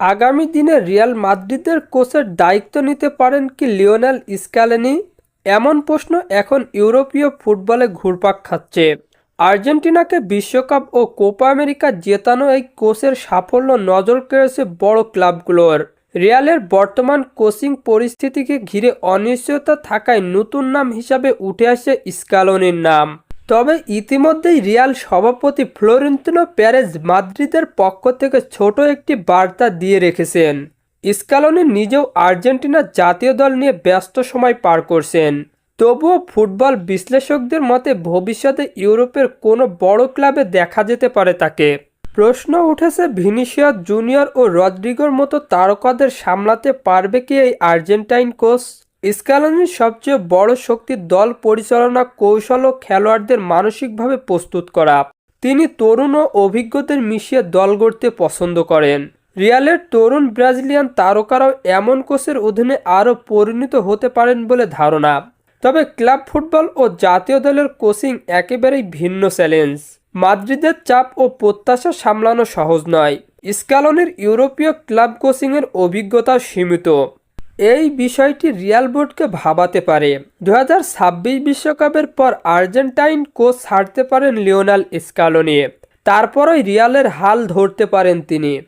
আগামী দিনে রিয়াল মাদ্রিদের কোচের দায়িত্ব নিতে পারেন কি লিওনেল স্ক্যালেনি এমন প্রশ্ন এখন ইউরোপীয় ফুটবলে ঘুরপাক খাচ্ছে। আর্জেন্টিনাকে বিশ্বকাপ ও কোপা আমেরিকা জেতানো এই কোচের সাফল্য নজর কেড়েছে বড় ক্লাবগুলোর। রিয়ালের বর্তমান কোচিং পরিস্থিতিকে ঘিরে অনিশ্চয়তা থাকায় নতুন নাম হিসাবে উঠে আসে স্ক্যালোনির নাম। তবে ইতিমধ্যেই রিয়াল সভাপতি ফ্লোরেন্তিনো প্যারেজ মাদ্রিদের পক্ষ থেকে ছোট একটি বার্তা দিয়ে রেখেছেন। স্ক্যালোনি নিজেও আর্জেন্টিনার জাতীয় দল নিয়ে ব্যস্ত সময় পার করছেন। তবুও ফুটবল বিশ্লেষকদের মতে ভবিষ্যতে ইউরোপের কোনো বড় ক্লাবে দেখা যেতে পারে তাকে। প্রশ্ন উঠেছে ভিনিসিয়াস জুনিয়র ও রদ্রিগোর মতো তারকাদের সামলাতে পারবে কি এই আর্জেন্টাইন কোচ? স্ক্যালনির সবচেয়ে বড় শক্তি দল পরিচালনা কৌশল ও খেলোয়াড়দের মানসিকভাবে প্রস্তুত করা। তিনি তরুণ ও অভিজ্ঞদের মিশিয়ে দল গড়তে পছন্দ করেন। রিয়ালের তরুণ ব্রাজিলিয়ান তারকারাও এমন কোচের অধীনে আরও পরিণত হতে পারেন বলে ধারণা। তবে ক্লাব ফুটবল ও জাতীয় দলের কোচিং একেবারেই ভিন্ন চ্যালেঞ্জ। মাদ্রিদের চাপ ও প্রত্যাশা সামলানো সহজ নয়। স্ক্যালনের ইউরোপীয় ক্লাব কোচিংয়ের অভিজ্ঞতা সীমিত। এই বিষয়টি রিয়াল বোর্ডকে ভাবাতে পারে। দু বিশ্বকাপের পর আর্জেন্টাইন কোচ ছাড়তে পারেন লিওনাল স্কালোনি। তারপরই রিয়ালের হাল ধরতে পারেন তিনি।